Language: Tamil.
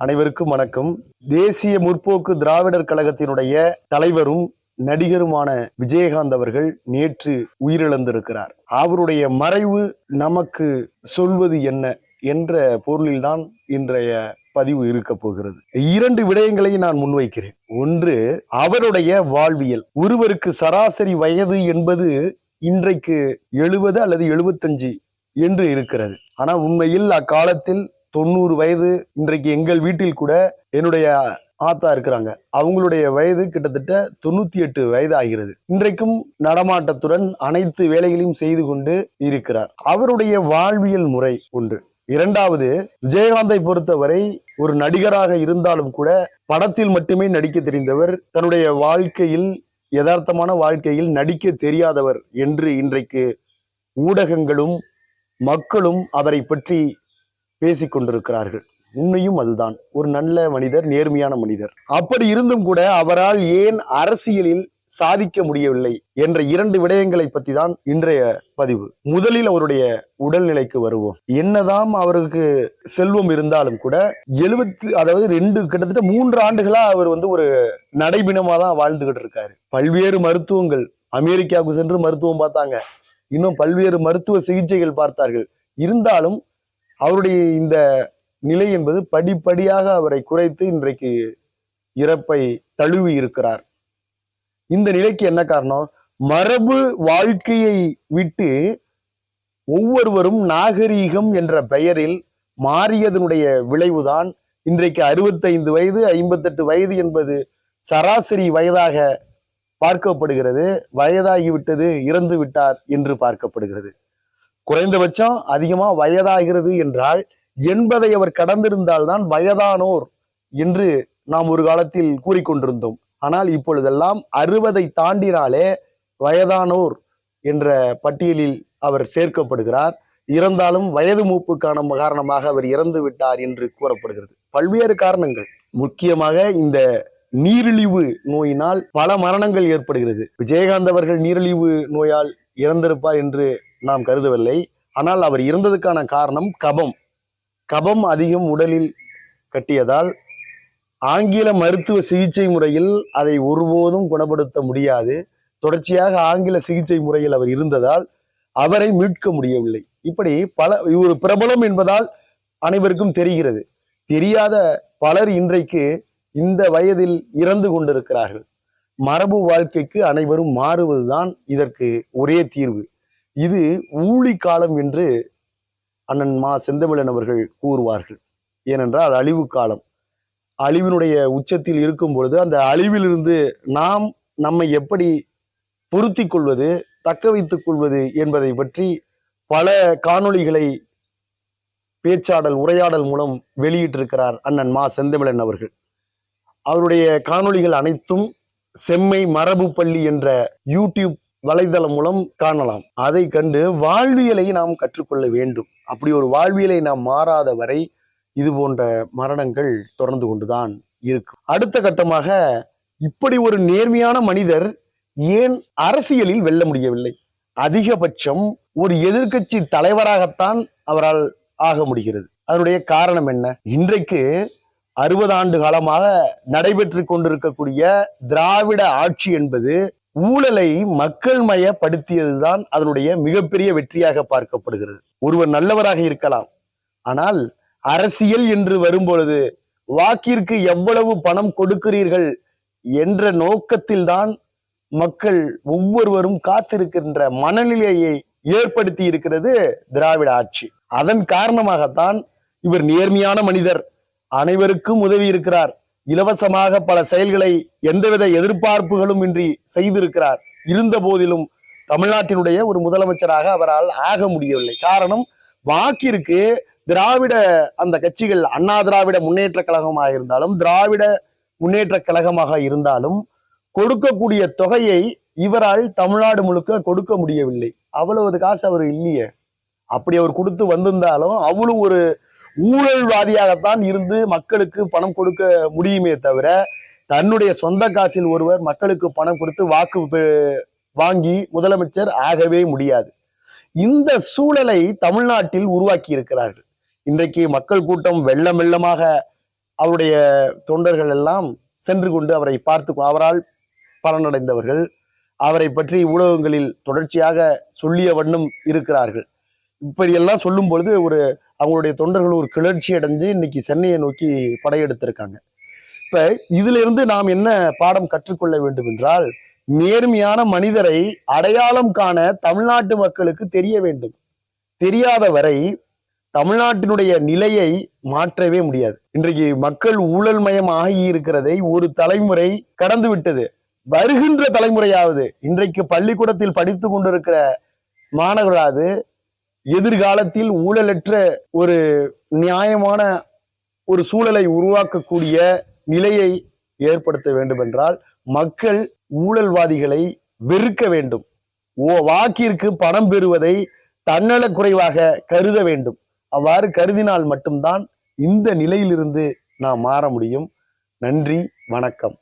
அனைவருக்கும் வணக்கம். தேசிய முற்போக்கு திராவிடர் கழகத்தினுடைய தலைவரும் நடிகருமான விஜயகாந்த் அவர்கள் நேற்று உயிரிழந்திருக்கிறார். அவருடைய மறைவு நமக்கு சொல்வது என்ன என்ற பொருளில்தான் இன்றைய பதிவு இருக்க போகிறது. இரண்டு விடயங்களை நான் முன்வைக்கிறேன். ஒன்று அவருடைய வாழ்வியல். ஒருவருக்கு சராசரி வயது என்பது இன்றைக்கு எழுபது அல்லது எழுபத்தஞ்சு என்று இருக்கிறது. ஆனால் உண்மையில் அக்காலத்தில் தொண்ணூறு வயது இன்றைக்கு எங்கள் வீட்டில் கூட என்னுடைய ஆத்தா இருக்கிறாங்க. அவங்களுடைய வயது கிட்டத்தட்ட தொண்ணூத்தி எட்டு வயது ஆகிறது. இன்றைக்கும் நடமாட்டத்துடன் அனைத்து வேலைகளையும் செய்து கொண்டு இருக்கிறார். அவருடைய வாழ்வியல் முறை ஒன்று. இரண்டாவது விஜயகாந்தை பொறுத்தவரை ஒரு நடிகராக இருந்தாலும் கூட படத்தில் மட்டுமே நடிக்க தெரிந்தவர் தன்னுடைய வாழ்க்கையில் யதார்த்தமான வாழ்க்கையில் நடிக்க தெரியாதவர் என்று இன்றைக்கு ஊடகங்களும் மக்களும் அவரை பற்றி பேசிக்கொண்டிருக்கிறார்கள். உண்மையும் அதுதான். ஒரு நல்ல மனிதர் நேர்மையான மனிதர். அப்படி இருந்தும் கூட அவரால் ஏன் அரசியலில் சாதிக்க முடியவில்லை என்ற இரண்டு விடயங்களை பற்றி தான் இன்றைய பதிவு. முதலில் அவருடைய உடல்நிலைக்கு வருவோம். என்னதான் அவருக்கு செல்வம் இருந்தாலும் கூட எழுபத்து அதாவது ரெண்டு கிட்டத்தட்ட மூன்று ஆண்டுகளா அவர் வந்து ஒரு நடைபினமா தான் வாழ்ந்துகிட்டு இருக்காரு. பல்வேறு மருத்துவங்கள் அமெரிக்காவுக்கு சென்று மருத்துவம் பார்த்தாங்க. இன்னும் பல்வேறு மருத்துவ சிகிச்சைகள் பார்த்தார்கள். இருந்தாலும் அவருடைய இந்த நிலை என்பது படிப்படியாக அவரை குறைத்து இன்றைக்கு இறப்பை தழுவி இருக்கிறார். இந்த நிலைக்கு என்ன காரணம்? மரபு வாழ்க்கையை விட்டு ஒவ்வொருவரும் நாகரீகம் என்ற பெயரில் மாறியதனுடைய விளைவுதான் இன்றைக்கு அறுபத்தைந்து வயது ஐம்பத்தெட்டு வயது என்பது சராசரி வயதாக பார்க்கப்படுகிறது. வயதாகிவிட்டது இறந்து விட்டார் என்று பார்க்கப்படுகிறது. குறைந்தபட்சம் அதிகமா வயதாகிறது என்றால் எண்பதை அவர் கடந்திருந்தால்தான் வயதானோர் என்று நாம் ஒரு காலத்தில் கூறிக்கொண்டிருந்தோம். ஆனால் இப்பொழுதெல்லாம் அறுபதை தாண்டினாலே வயதானோர் என்ற பட்டியலில் அவர் சேர்க்கப்படுகிறார். இறந்தாலும் வயது மூப்புக்கான காரணமாக அவர் இறந்து விட்டார் என்று கூறப்படுகிறது. பல்வேறு காரணங்கள். முக்கியமாக இந்த நீரிழிவு நோயினால் பல மரணங்கள் ஏற்படுகிறது. விஜயகாந்த் அவர்கள் நீரிழிவு நோயால் இறந்திருப்பார் என்று நாம் கருதவில்லை. ஆனால் அவர் இறந்ததுக்கான காரணம் கபம். கபம் அதிகம் உடலில் கட்டியதால் ஆங்கில மருத்துவ சிகிச்சை முறையில் அதை ஒருபோதும் குணப்படுத்த முடியாது. தொடர்ச்சியாக ஆங்கில சிகிச்சை முறையில் அவர் இருந்ததால் அவரை மீட்க முடியவில்லை. இப்படி பல ஒரு பிரபலம் என்பதால் அனைவருக்கும் தெரிகிறது. தெரியாத பலர் இன்றைக்கு இந்த வயதில் இறந்து கொண்டிருக்கிறார்கள். மரபு வாழ்க்கைக்கு அனைவரும் மாறுவதுதான் இதற்கு ஒரே தீர்வு. இது ஊழி காலம் என்று அண்ணன் மா செந்தமிழன் அவர்கள் கூறுவார்கள். ஏனென்றால் அழிவு காலம். அழிவினுடைய உச்சத்தில் இருக்கும் பொழுது அந்த அழிவிலிருந்து நாம் நம்மை எப்படி பொருத்தி கொள்வது தக்க வைத்துக் கொள்வது என்பதை பற்றி பல காணொளிகளை பேச்சாடல் உரையாடல் மூலம் வெளியிட்டிருக்கிறார் அண்ணன் மா செந்தமிழன் அவர்கள். அவருடைய காணொளிகள் அனைத்தும் செம்மை மரபு பள்ளி என்ற யூடியூப் வலைதளம் மூலம் காணலாம். அதை கண்டு வாழ்வியலை நாம் கற்றுக்கொள்ள வேண்டும். அப்படி ஒரு வாழ்வியலை நாம் மாறாத வரை இது போன்ற மரணங்கள் தொடர்ந்து கொண்டுதான் இருக்கும். அடுத்த கட்டமாக இப்படி ஒரு நேர்மையான மனிதர் ஏன் அரசியலில் வெல்ல முடியவில்லை? அதிகபட்சம் ஒரு எதிர்க்கட்சி தலைவராகத்தான் அவரால் ஆக முடிகிறது. அதனுடைய காரணம் என்ன? இன்றைக்கு அறுபது ஆண்டு காலமாக நடைபெற்று கொண்டிருக்கக்கூடிய திராவிட ஆட்சி என்பது ஊழலை மக்கள் மயப்படுத்தியதுதான் அதனுடைய மிகப்பெரிய வெற்றியாக பார்க்கப்படுகிறது. ஒருவர் நல்லவராக இருக்கலாம். ஆனால் அரசியல் என்று வரும்பொழுது வாக்கிற்கு எவ்வளவு பணம் கொடுக்கிறீர்கள் என்ற நோக்கத்தில்தான் மக்கள் ஒவ்வொருவரும் காத்திருக்கின்ற மனநிலையை ஏற்படுத்தி இருக்கிறது திராவிட ஆட்சி. அதன் காரணமாகத்தான் இவர் நேர்மையான மனிதர். அனைவருக்கும் உதவி இருக்கிறார். இலவசமாக பல செயல்களை எந்தவித எதிர்பார்ப்புகளும் இன்றி செய்திருக்கிறார். இருந்த போதிலும் தமிழ்நாட்டினுடைய ஒரு முதலமைச்சராக அவரால் ஆக முடியவில்லை. காரணம் வாக்கிற்கு திராவிட அந்த கட்சிகள் அண்ணா திராவிட முன்னேற்ற கழகமாக இருந்தாலும் திராவிட முன்னேற்ற கழகமாக இருந்தாலும் கொடுக்கக்கூடிய தொகையை இவரால் தமிழ்நாடு முழுக்க கொடுக்க முடியவில்லை. அவ்வளவு காசு அவர் இல்லையே. அப்படி அவர் கொடுத்து வந்திருந்தாலும் அவ்வளவு ஒரு ஊழல்வாதியாகத்தான் இருந்து மக்களுக்கு பணம் கொடுக்க முடியுமே தவிர தன்னுடைய சொந்த காசில் ஒருவர் மக்களுக்கு பணம் கொடுத்து வாக்கு வாங்கி முதலமைச்சர் ஆகவே முடியாது. இந்த சூழலை தமிழ்நாட்டில் உருவாக்கி இருக்கிறார்கள். இன்றைக்கு மக்கள் கூட்டம் வெள்ளம் வெள்ளமாக அவருடைய தொண்டர்கள் எல்லாம் சென்று கொண்டு அவரை பார்த்து அவரால் பலனடைந்தவர்கள். அவரை பற்றி ஊடகங்களில் தொடர்ச்சியாக சொல்லிய வண்ணம் இருக்கிறார்கள். இப்படியெல்லாம் சொல்லும் பொழுது ஒரு அவங்களுடைய தொண்டர்கள் ஒரு கிளர்ச்சி அடைஞ்சு இன்னைக்கு சென்னையை நோக்கி படையெடுத்திருக்காங்க. இப்ப இதுல இருந்து நாம் என்ன பாடம் கற்றுக்கொள்ள வேண்டும் என்றால் நேர்மையான மனிதரை அடையாளம் காண தமிழ்நாட்டு மக்களுக்கு தெரிய வேண்டும். தெரியாத வரை தமிழ்நாட்டினுடைய நிலையை மாற்றவே முடியாது. இன்றைக்கு மக்கள் ஊழல் மயம் ஆகி இருக்கிறதை ஒரு தலைமுறை கடந்து விட்டது. வருகின்ற தலைமுறையாவது இன்றைக்கு பள்ளிக்கூடத்தில் படித்து கொண்டிருக்கிற மாணவர்களாவது எதிர்காலத்தில் ஊழலற்ற ஒரு நியாயமான ஒரு சூழலை உருவாக்கக்கூடிய நிலையை ஏற்படுத்த வேண்டும் என்றால் மக்கள் ஊழல்வாதிகளை வெறுக்க வேண்டும். ஓ வாக்கிற்கு பணம் பெறுவதை தன்னல குறைவாக கருத வேண்டும். அவ்வாறு கருதினால் மட்டும்தான் இந்த நிலையிலிருந்து நாம் மாற முடியும். நன்றி வணக்கம்.